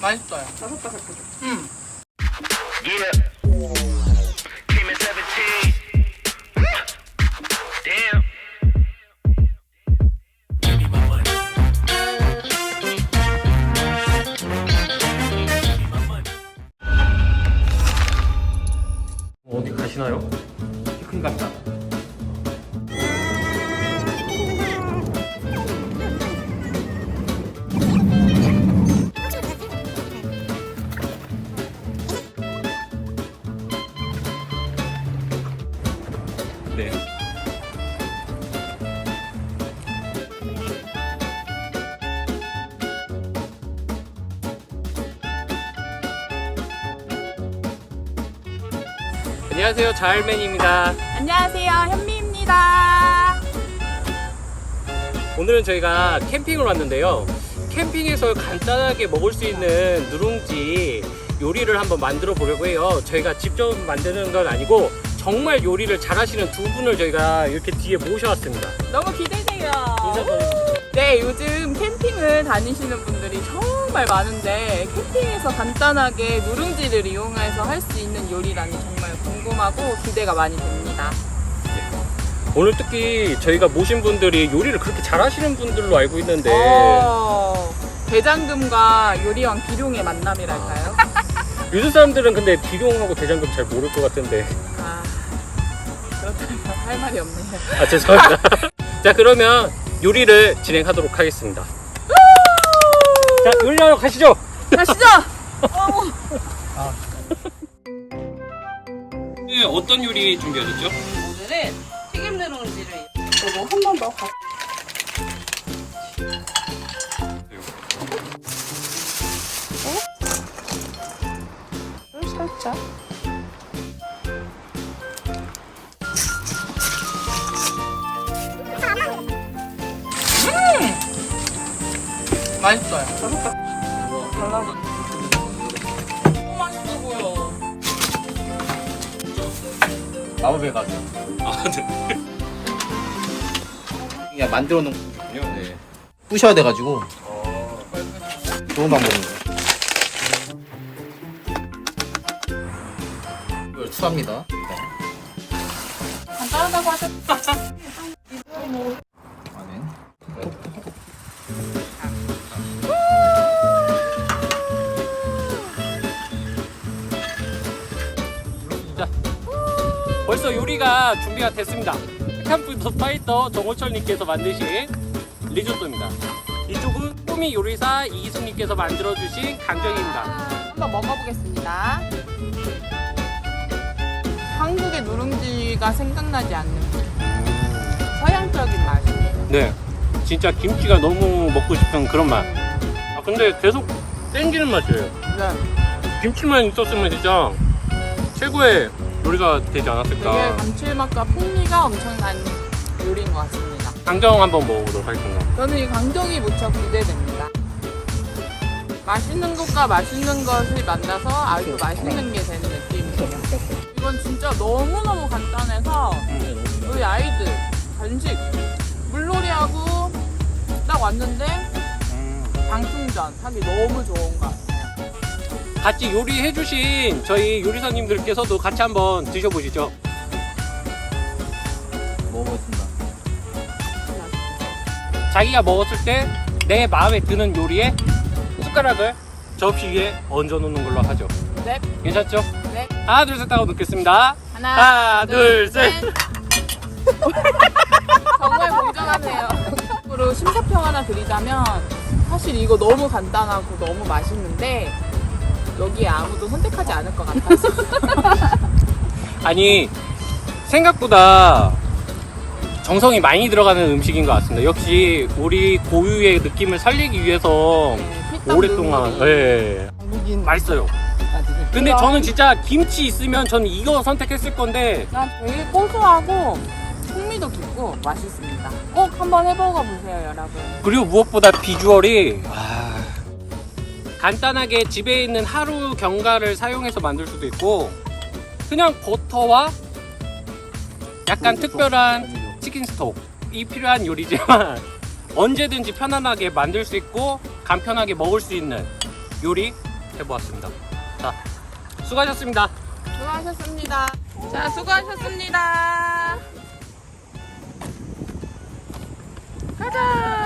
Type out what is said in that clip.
맛있어요. 바삭바삭하죠. 음. Yeah. Give me 17. Damn. 어디 가시나요? 큰 간다. 네. 안녕하세요, 자알맨입니다. 안녕하세요, 현미입니다. 오늘은 저희가 캠핑을 왔는데요. 캠핑에서 간단하게 먹을 수 있는 누룽지 요리를 한번 만들어 보려고 해요. 저희가 직접 만드는 건 아니고 정말 요리를 잘하시는 두 분을 저희가 이렇게 뒤에 모셔왔습니다. 너무 기대돼요. 네, 요즘 캠핑을 다니시는 분들이 정말 많은데 캠핑에서 간단하게 누룽지를 이용해서 할 수 있는 요리라니 정말 궁금하고 기대가 많이 됩니다. 오늘 특히 저희가 모신 분들이 요리를 그렇게 잘하시는 분들로 알고 있는데 어, 대장금과 요리왕 기룡의 만남이랄까요? 요즘 사람들은 근데 비룡하고 대장금 잘 모를 것 같은데 아, 그렇다면 할 말이 없네요. 아 죄송합니다. 자 그러면 요리를 진행하도록 하겠습니다. 자 요리하러 가시죠. 가시죠! 네, 어떤 요리 준비하셨죠? 오늘은 튀김 누룽지를 저도 한번더 가. 살 맛있어요. 달라고. 너무 맛있어 보여. 마법의 가루. 아 네. 그냥 만들어 놓은 거군요. 네. 부셔야 돼가지고 좋은 방법이에요. 이걸 추합니다. 네. 간단하다고 하셨 안에 요리가 준비가 됐습니다. 캠프 파이터 정호철님께서 만드신 리조또입니다. 이쪽은 꾸미 요리사 이기숙님께서 만들어주신 강정입니다. 한번 먹어보겠습니다. 한국의 누룽지가 생각나지 않는 서양적인 맛이에요. 네, 진짜 김치가 너무 먹고 싶은 그런 맛. 아, 근데 계속 땡기는 맛이에요. 네. 김치만 있었으면 진짜 최고의 요리가 되지 되게 않았을까. 감칠맛과 풍미가 엄청난 요리인 것 같습니다. 강정 한번 먹어보도록 하겠습니다. 저는 이 강정이 무척 기대됩니다. 맛있는 것과 맛있는 것을 만나서 아주 맛있는 게 되는 느낌이에요. 이건 진짜 너무너무 간단해서 우리 아이들 간식 물놀이하고 딱 왔는데 방충전 하기 너무 좋은 것 같아요. 같이 요리해 주신 저희 요리사님들께서도 같이 한번 드셔보시죠. 먹어보겠습니다. 자기가 먹었을 때 내 마음에 드는 요리에 숟가락을 접시 위에 얹어 놓는 걸로 하죠. 네, 괜찮죠? 네. 하나, 둘, 셋 하고 넣겠습니다. 하나, 하나, 둘, 셋. 정말 공정하네요. 으로 심사평 하나 드리자면 사실 이거 너무 간단하고 너무 맛있는데 여기에 아무도 선택하지 않을 것 같아서 아니, 생각보다 정성이 많이 들어가는 음식인 것 같습니다. 역시 우리 고유의 느낌을 살리기 위해서 네, 오랫동안, 예, 한국인 맛있어요. 근데 그럼. 저는 진짜 김치 있으면 저는 이거 선택했을 건데 그냥 되게 고소하고 풍미도 깊고 맛있습니다. 꼭 한번 해먹어 보세요, 여러분. 그리고 무엇보다 비주얼이 아, 간단하게 집에 있는 하루 경과를 사용해서 만들 수도 있고 그냥 버터와 약간 음, 특별한 음, 음. 치킨 스톡이 필요한 요리지만 언제든지 편안하게 만들 수 있고 간편하게 먹을 수 있는 요리 해보았습니다. 자, 수고하셨습니다. 수고하셨습니다. 자, 수고하셨습니다. 가자.